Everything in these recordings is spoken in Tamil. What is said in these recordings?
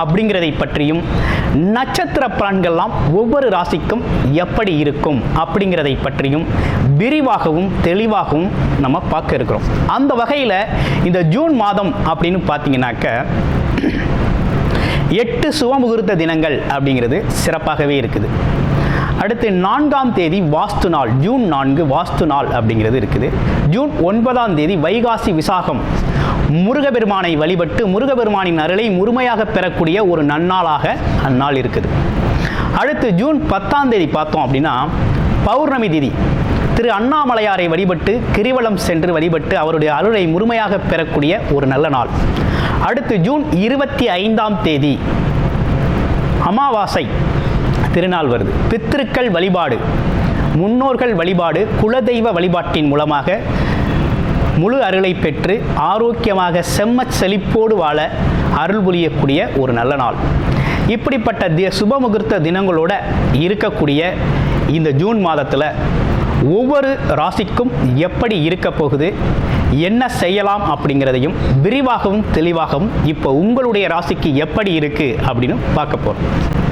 அப்படிங்கிறதை பற்றியும் நட்சத்திர பலன்கள்லாம் ஒவ்வொரு ராசிக்கும் எப்படி இருக்கும் அப்படிங்கிறதை பற்றியும் விரிவாகவும் தெளிவாகவும் நம்ம பார்க்க இருக்கிறோம். அந்த வகையில் இந்த ஜூன் மாதம் அப்படின்னு பார்த்தீங்கன்னாக்க எட்டு சுவமுகூர்த்த தினங்கள் அப்படிங்கிறது சிறப்பாகவே இருக்குது. அடுத்து நான்காம் தேதி வாஸ்து நாள் ஜூன் நான்கு வாஸ்து நாள் அப்படிங்கிறது இருக்குது. ஜூன் ஒன்பதாம் தேதி வைகாசி விசாகம் முருகபெருமானை வழிபட்டு முருகபெருமானின் அருளை முழுமையாக பெறக்கூடிய ஒரு நன்னாளாக அந்நாள் இருக்குது. அடுத்து ஜூன் பத்தாம் தேதி பார்த்தோம் அப்படின்னா பௌர்ணமி திதி. திரு அண்ணாமலையாரை வழிபட்டு கிரிவலம் சென்று வழிபட்டு அவருடைய அருளை முழுமையாக பெறக்கூடிய ஒரு நல்ல நாள். அடுத்து ஜூன் இருபத்தி ஐந்தாம் தேதி அமாவாசை திருநாள் வருது. பித்திருக்கள் வழிபாடு முன்னோர்கள் வழிபாடு குலதெய்வ வழிபாட்டின் மூலமாக முழு அருளை பெற்று ஆரோக்கியமாக செம்மச் செழிப்போடு வாழ அருள் புரியக்கூடிய ஒரு நல்ல நாள். இப்படிப்பட்ட தி சுபமுகூர்த்த தினங்களோட இருக்கக்கூடிய இந்த ஜூன் மாதத்தில் ஒவ்வொரு ராசிக்கும் எப்படி இருக்க போகுது என்ன செய்யலாம் அப்படிங்கிறதையும் விரிவாகவும் தெளிவாகவும் இப்போ உங்களுடைய ராசிக்கு எப்படி இருக்குது அப்படின்னு பார்க்க போகிறோம்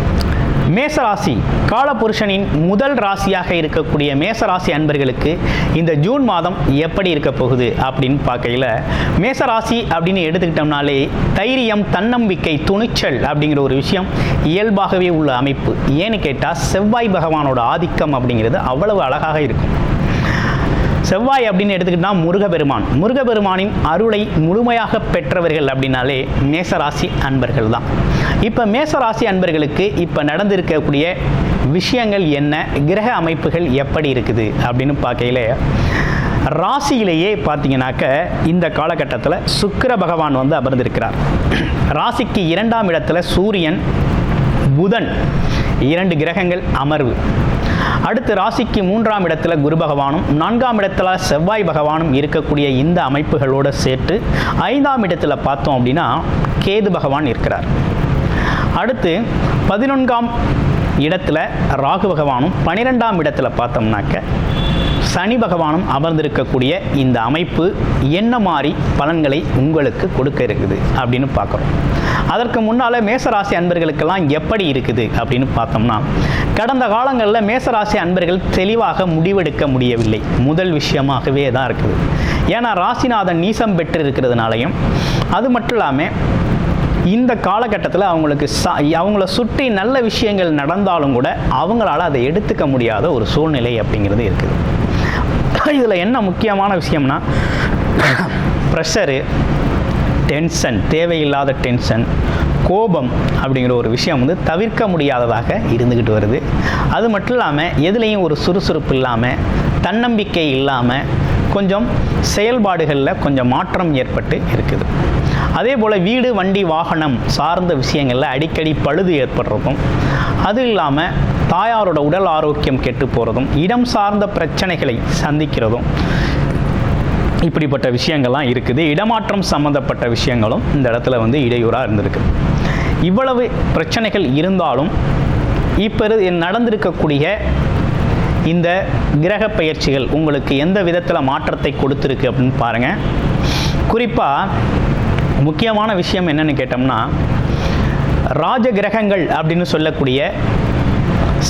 மேசராசி காலபுருஷனின் முதல் ராசியாக இருக்கக்கூடிய மேசராசி அன்பர்களுக்கு இந்த ஜூன் மாதம் எப்படி இருக்க போகுது அப்படின்னு பார்க்கையில் மேசராசி அப்படின்னு எடுத்துக்கிட்டோம்னாலே தைரியம் தன்னம்பிக்கை துணிச்சல் அப்படிங்கிற ஒரு விஷயம் இயல்பாகவே உள்ள அமைப்பு. ஏன்னு கேட்டால் செவ்வாய் பகவானோட ஆதிக்கம் அப்படிங்கிறது அவ்வளவு அழகாக இருக்கும். செவ்வாய் அப்படின்னு எடுத்துக்கிட்டால் முருகபெருமான் முருகபெருமானின் அருளை முழுமையாக பெற்றவர்கள் அப்படின்னாலே மேசராசி அன்பர்கள் தான். இப்போ மேசராசி அன்பர்களுக்கு இப்போ நடந்திருக்கக்கூடிய விஷயங்கள் என்ன? கிரக அமைப்புகள் எப்படி இருக்குது? அப்படின்னு பார்க்கையில ராசியிலேயே பார்த்தீங்கன்னாக்க இந்த காலகட்டத்தில் சுக்கிர பகவான் வந்து அமர்ந்திருக்கிறார். ராசிக்கு இரண்டாம் இடத்துல சூரியன் புதன் இரண்டு கிரகங்கள் அமர்வு. அடுத்து ராசிக்கு மூன்றாம் இடத்துல குரு பகவானும் நான்காம் இடத்துல செவ்வாய் பகவானும் இருக்கக்கூடிய இந்த அமைப்புகளோடு சேர்த்து ஐந்தாம் இடத்துல பார்த்தோம் அப்படின்னா கேது பகவான் இருக்கிறார். அடுத்து பதினொன்றாம் இடத்துல ராகு பகவானும் பனிரெண்டாம் இடத்துல பார்த்தோம்னாக்க சனி பகவானும் அமர்ந்திருக்கக்கூடிய இந்த அமைப்பு என்ன மாதிரி பலன்களை உங்களுக்கு கொடுக்க இருக்குது அப்படின்னு பார்க்குறோம். அதற்கு முன்னால் மேசராசி அன்பர்களுக்கெல்லாம் எப்படி இருக்குது அப்படின்னு பார்த்தோம்னா கடந்த காலங்களில் மேசராசி அன்பர்கள் தெளிவாக முடிவெடுக்க முடியவில்லை. முதல் விஷயமாகவே தான் இருக்குது. ஏன்னா ராசிநாதன் நீசம் பெற்று இருக்கிறதுனாலையும் அது மட்டும் இல்லாமல் இந்த காலகட்டத்தில் அவங்களுக்கு ச அவங்கள சுற்றி நல்ல விஷயங்கள் நடந்தாலும் கூட அவங்களால அதை எடுத்துக்க முடியாத ஒரு சூழ்நிலை அப்படிங்கிறது இருக்குது. இதில் என்ன முக்கியமான விஷயம்னா ப்ரெஷரு டென்ஷன் தேவையில்லாத டென்ஷன் கோபம் அப்படிங்கிற ஒரு விஷயம் வந்து தவிர்க்க முடியாததாக இருந்துக்கிட்டு வருது. அது மட்டும் இல்லாமல் எதுலேயும் ஒரு சுறுசுறுப்பு இல்லாமல் தன்னம்பிக்கை இல்லாமல் கொஞ்சம் செயல்பாடுகளில் கொஞ்சம் மாற்றம் ஏற்பட்டு இருக்குது. அதே போல் வீடு வண்டி வாகனம் சார்ந்த விஷயங்களில் அடிக்கடி பழுது ஏற்படுறதும் அது இல்லாமல் தாயாரோட உடல் ஆரோக்கியம் கெட்டு போகிறதும் இடம் சார்ந்த பிரச்சனைகளை சந்திக்கிறதும் இப்படிப்பட்ட விஷயங்கள்லாம் இருக்குது. இடமாற்றம் சம்மந்தப்பட்ட விஷயங்களும் இந்த இடத்துல வந்து இடையூறாக இருந்திருக்கு. இவ்வளவு பிரச்சனைகள் இருந்தாலும் இப்போ இரு- நடந்திருக்கக்கூடிய இந்த கிரக பயிற்சிகள் உங்களுக்கு எந்த விதத்தில் மாற்றத்தை கொடுத்துருக்கு அப்படின்னு பாருங்கள் குறிப்பாக முக்கியமான விஷயம் என்னென்னு கேட்டோம்னா ராஜ கிரகங்கள் அப்படின்னு சொல்லக்கூடிய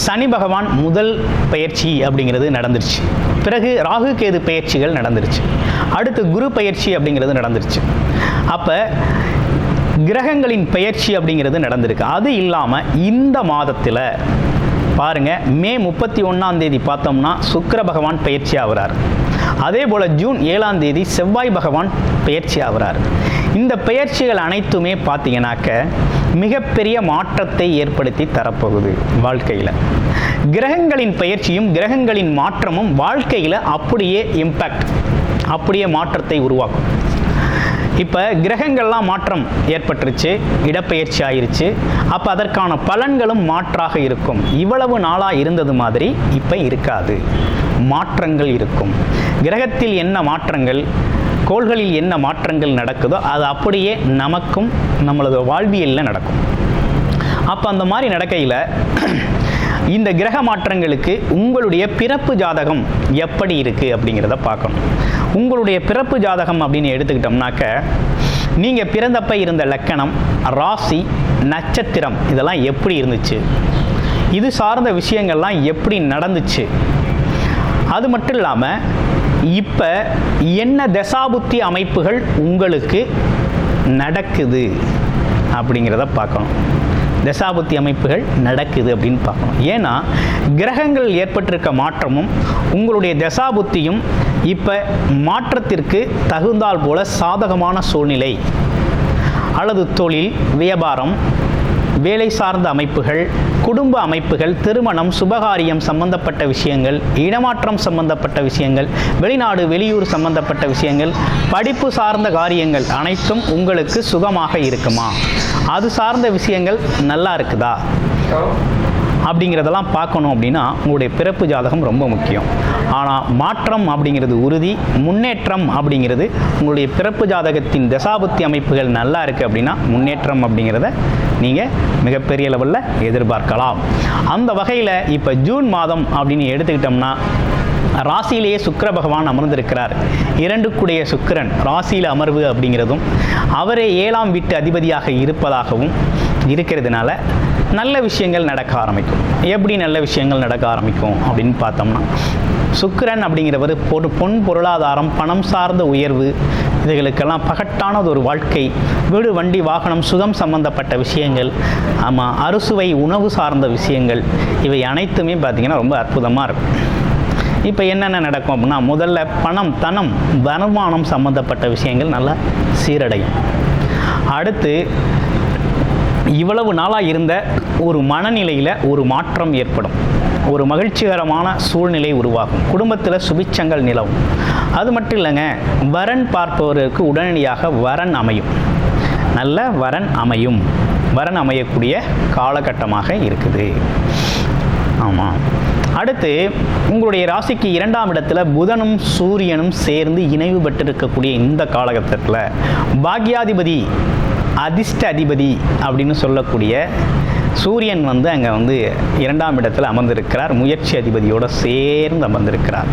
சனி பகவான் முதல் பயிற்சி அப்படிங்கிறது நடந்துருச்சு. பிறகு ராகு கேது பயிற்சிகள் நடந்துருச்சு. அடுத்து குரு பயிற்சி அப்படிங்கிறது நடந்துருச்சு. அப்போ கிரகங்களின் பயிற்சி அப்படிங்கிறது நடந்திருக்கு. அது இல்லாமல் இந்த மாதத்தில் பாருங்க மே முப்பத்தி ஒன்றாம் தேதி பார்த்தோம்னா சுக்கர பகவான் பயிற்சி ஆகிறார். அதே போல் ஜூன் ஏழாம் தேதி செவ்வாய் பகவான் பயிற்சி ஆகிறார். இந்த பயிற்சிகள் அனைத்துமே பார்த்தீங்கன்னாக்க மிகப்பெரிய மாற்றத்தை ஏற்படுத்தி தரப்போகுது வாழ்க்கையில். கிரகங்களின் பயிற்சியும் கிரகங்களின் மாற்றமும் வாழ்க்கையில் அப்படியே இம்பேக்ட் அப்படியே மாற்றத்தை உருவாக்கும். இப்போ கிரகங்கள்லாம் மாற்றம் ஏற்பட்டுருச்சு இடப்பெயர்ச்சி ஆயிருச்சு. அப்போ அதற்கான பலன்களும் மாற்றாக இருக்கும். இவ்வளவு நாளாக இருந்தது மாதிரி இப்போ இருக்காது. மாற்றங்கள் இருக்கும். கிரகத்தில் என்ன மாற்றங்கள்? கோள்களில் என்ன மாற்றங்கள் நடக்குதோ அது அப்படியே நமக்கும் நம்மளது வாழ்வியலில் நடக்கும். அப்போ அந்த மாதிரி நடக்கையில் இந்த கிரக மாற்றங்களுக்கு உங்களுடைய பிறப்பு ஜாதகம் எப்படி இருக்குது அப்படிங்கிறத பார்க்கணும். உங்களுடைய பிறப்பு ஜாதகம் அப்படின்னு எடுத்துக்கிட்டோம்னாக்க நீங்கள் பிறந்தப்ப இருந்த லக்கணம் ராசி நட்சத்திரம் இதெல்லாம் எப்படி இருந்துச்சு? இது சார்ந்த விஷயங்கள்லாம் எப்படி நடந்துச்சு? அது மட்டும் இல்லாமல் இப்போ என்ன தசாபுத்தி அமைப்புகள் உங்களுக்கு நடக்குது அப்படிங்கிறத பார்க்கணும். தசாபுத்தி அமைப்புகள் நடக்குது அப்படின்னு பார்க்கணும். ஏன்னா கிரகங்கள் ஏற்பட்டிருக்க மாற்றமும் உங்களுடைய தசாபுத்தியும் இப்போ மாற்றத்திற்கு தகுந்தால் போல சாதகமான சூழ்நிலை. அல்லது தொழில் வியாபாரம் வேலை சார்ந்த அமைப்புகள் குடும்ப அமைப்புகள் திருமணம் சுபகாரியம் சம்பந்தப்பட்ட விஷயங்கள் இடமாற்றம் சம்பந்தப்பட்ட விஷயங்கள் வெளிநாடு வெளியூர் சம்பந்தப்பட்ட விஷயங்கள் படிப்பு சார்ந்த காரியங்கள் அனைத்தும் உங்களுக்கு சுகமாக இருக்குமா? அது சார்ந்த விஷயங்கள் நல்லா இருக்குதா? அப்படிங்கிறதெல்லாம் பார்க்கணும் அப்படின்னா உங்களுடைய பிறப்பு ஜாதகம் ரொம்ப முக்கியம். ஆனால் மாற்றம் அப்படிங்கிறது உறுதி முன்னேற்றம் அப்படிங்கிறது உங்களுடைய பிறப்பு ஜாதகத்தின் தசாபுத்தி அமைப்புகள் நல்லா இருக்குது அப்படின்னா முன்னேற்றம் அப்படிங்கிறத நீங்கள் மிகப்பெரிய லெவலில் எதிர்பார்க்கலாம். அந்த வகையில் இப்போ ஜூன் மாதம் அப்படின்னு எடுத்துக்கிட்டோம்னா ராசியிலேயே சுக்கிர பகவான் அமர்ந்திருக்கிறார். இரண்டுக்குடைய சுக்கிரன் ராசியில் அமர்வு அப்படிங்கிறதும் அவரே ஏழாம் வீட்டு அதிபதியாக இருப்பதாகவும் இருக்கிறதுனால நல்ல விஷயங்கள் நடக்க ஆரம்பிக்கும். எப்படி நல்ல விஷயங்கள் நடக்க ஆரம்பிக்கும் அப்படின்னு பார்த்தோம்னா சுக்கிரன் அப்படிங்கிறவர் பொரு பொன் பொருளாதாரம் பணம் சார்ந்த உயர்வு இதுகளுக்கெல்லாம் பகட்டானது ஒரு வாழ்க்கை வீடு வண்டி வாகனம் சுகம் சம்பந்தப்பட்ட விஷயங்கள் ஆமாம் அறுசுவை உணவு சார்ந்த விஷயங்கள் இவை அனைத்துமே பார்த்திங்கன்னா ரொம்ப அற்புதமாக இருக்கும். இப்போ என்னென்ன நடக்கும் அப்படின்னா முதல்ல பணம் தனம் வருமானம் சம்மந்தப்பட்ட விஷயங்கள் நல்லா சீரடையும். அடுத்து இவ்வளவு நாளாக இருந்த ஒரு மனநிலையில் ஒரு மாற்றம் ஏற்படும். ஒரு மகிழ்ச்சிகரமான சூழ்நிலை உருவாகும். குடும்பத்தில் சுபிச்சங்கள் நிலவும். அது மட்டும் இல்லைங்க வரன் பார்ப்பவருக்கு உடனடியாக வரன் அமையும். நல்ல வரன் அமையும். வரன் அமையக்கூடிய காலகட்டமாக இருக்குது. ஆமாம் அடுத்து உங்களுடைய ராசிக்கு இரண்டாம் இடத்துல புதனும் சூரியனும் சேர்ந்து இணைவு பெற்றிருக்கக்கூடிய இந்த காலகட்டத்தில் பாக்யாதிபதி அதிர்ஷ்ட அதிபதி அப்படின்னு சொல்லக்கூடிய சூரியன் வந்து அங்கே வந்து இரண்டாம் இடத்தில் அமர்ந்திருக்கிறார். முயற்சி அதிபதியோடு சேர்ந்து அமர்ந்திருக்கிறார்.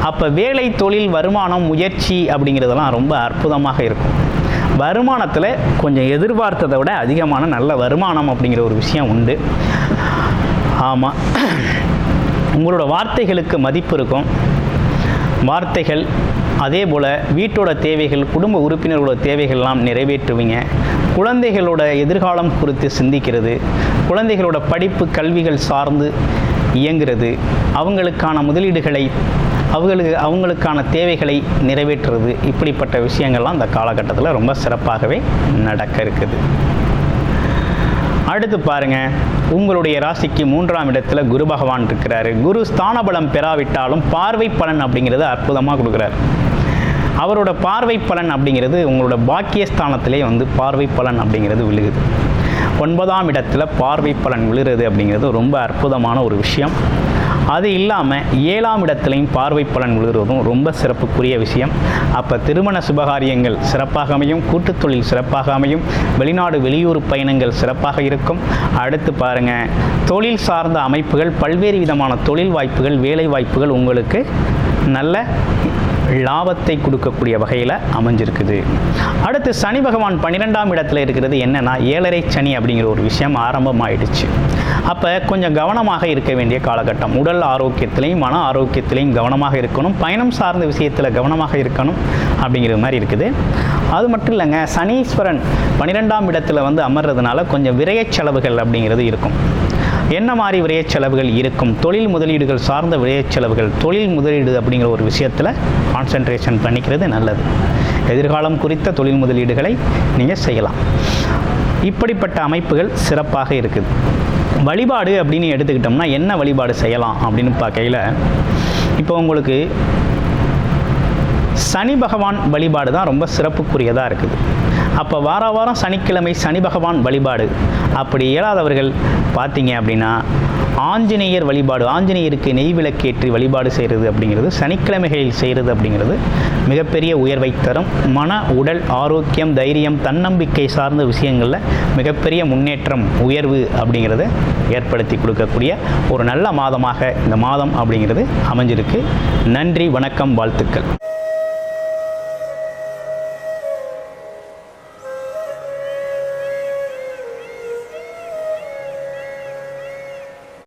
அப்போ வேலை தொழில் வருமானம் முயற்சி அப்படிங்கிறதெல்லாம் ரொம்ப அற்புதமாக இருக்கும். வருமானத்தில் கொஞ்சம் எதிர்பார்த்ததை விட அதிகமான நல்ல வருமானம் அப்படிங்கிற ஒரு விஷயம் உண்டு. ஆமாம் உங்களோட வார்த்தைகளுக்கு மதிப்பு இருக்கும். வார்த்தைகள் அதே போல் வீட்டோட தேவைகள் குடும்ப உறுப்பினர்களோட தேவைகள்லாம் நிறைவேற்றுவீங்க. குழந்தைகளோட எதிர்காலம் குறித்து சிந்திக்கிறது. குழந்தைகளோட படிப்பு கல்விகள் சார்ந்து இயங்கிறது அவங்களுக்கான முதலீடுகளை அவங்களுக்கு அவங்களுக்கான தேவைகளை நிறைவேற்றுறது. இப்படிப்பட்ட விஷயங்கள்லாம் அந்த காலகட்டத்தில் ரொம்ப சிறப்பாகவே நடக்க இருக்குது. அடுத்து பாருங்க. உங்களுடைய ராசிக்கு மூன்றாம் இடத்துல குரு பகவான் இருக்கிறாரு. குரு ஸ்தான பலம் பெறாவிட்டாலும் பார்வை பலன் அப்படிங்கிறது அற்புதமாக கொடுக்குறாரு. அவரோட பார்வை பலன் அப்படிங்கிறது உங்களோட பாக்கியஸ்தானத்திலே வந்து பார்வை பலன் அப்படிங்கிறது விழுகுது. ஒன்பதாம் இடத்துல பார்வை பலன் விழுகிறது அப்படிங்கிறது ரொம்ப அற்புதமான ஒரு விஷயம். அது இல்லாமல் ஏழாம் இடத்துலையும் பார்வை பலன் விழுகிறதும் ரொம்ப சிறப்புக்குரிய விஷயம். அப்போ திருமண சுபகாரியங்கள் சிறப்பாக அமையும் கூட்டுத்தொழில் சிறப்பாக அமையும் வெளிநாடு வெளியூர் பயணங்கள் சிறப்பாக இருக்கும். அடுத்து பாருங்கள் தொழில் சார்ந்த அமைப்புகள் பல்வேறு விதமான தொழில் வாய்ப்புகள் வேலை வாய்ப்புகள் உங்களுக்கு நல்ல லாபத்தை கொடுக்கக்கூடிய வகையில் அமைஞ்சிருக்குது. அடுத்து சனி பகவான் பன்னிரெண்டாம் இடத்துல இருக்கிறது என்னென்னா ஏழரை சனி அப்படிங்கிற ஒரு விஷயம் ஆரம்பமாயிடுச்சு. அப்போ கொஞ்சம் கவனமாக இருக்க வேண்டிய காலகட்டம். உடல் ஆரோக்கியத்திலையும் மன ஆரோக்கியத்திலையும் கவனமாக இருக்கணும். பயணம் சார்ந்த விஷயத்தில் கவனமாக இருக்கணும் அப்படிங்கிற மாதிரி இருக்குது. அது மட்டும் இல்லைங்க சனீஸ்வரன் பன்னிரெண்டாம் இடத்துல வந்து அமர்றதுனால கொஞ்சம் விரயச் செலவுகள் அப்படிங்கிறது இருக்கும். என்ன மாதிரி விரயச் செலவுகள் இருக்கும்? தொழில் முதலீடுகள் சார்ந்த விரயச் செலவுகள் தொழில் முதலீடு அப்படிங்கிற ஒரு விஷயத்தில் கான்சென்ட்ரேஷன் பண்ணிக்கிறது நல்லது. எதிர்காலம் குறித்த தொழில் முதலீடுகளை நீங்கள் செய்யலாம். இப்படிப்பட்ட அமைப்புகள் சிறப்பாக இருக்குது. வழிபாடு அப்படின்னு எடுத்துக்கிட்டோம்னா என்ன வழிபாடு செய்யலாம் அப்படின்னு பார்க்கையில் இப்போ உங்களுக்கு சனி பகவான் வழிபாடு தான் ரொம்ப சிறப்புக்குரியதாக இருக்குது. அப்போ வார வாரம் சனிக்கிழமை சனி பகவான் வழிபாடு. அப்படி இயலாதவர்கள் பார்த்தீங்க அப்படின்னா ஆஞ்சநேயர் வழிபாடு ஆஞ்சநேயருக்கு நெய் விளக்கேற்றி வழிபாடு செய்கிறது அப்படிங்கிறது சனிக்கிழமைகளில் செய்கிறது அப்படிங்கிறது மிகப்பெரிய உயர்வை தரும். மன உடல் ஆரோக்கியம் தைரியம் தன்னம்பிக்கை சார்ந்த விஷயங்களில் மிகப்பெரிய முன்னேற்றம் உயர்வு அப்படிங்கிறத ஏற்படுத்தி கொடுக்கக்கூடிய ஒரு நல்ல மாதமாக இந்த மாதம் அப்படிங்கிறது அமைஞ்சிருக்கு. நன்றி வணக்கம் வாழ்த்துக்கள்.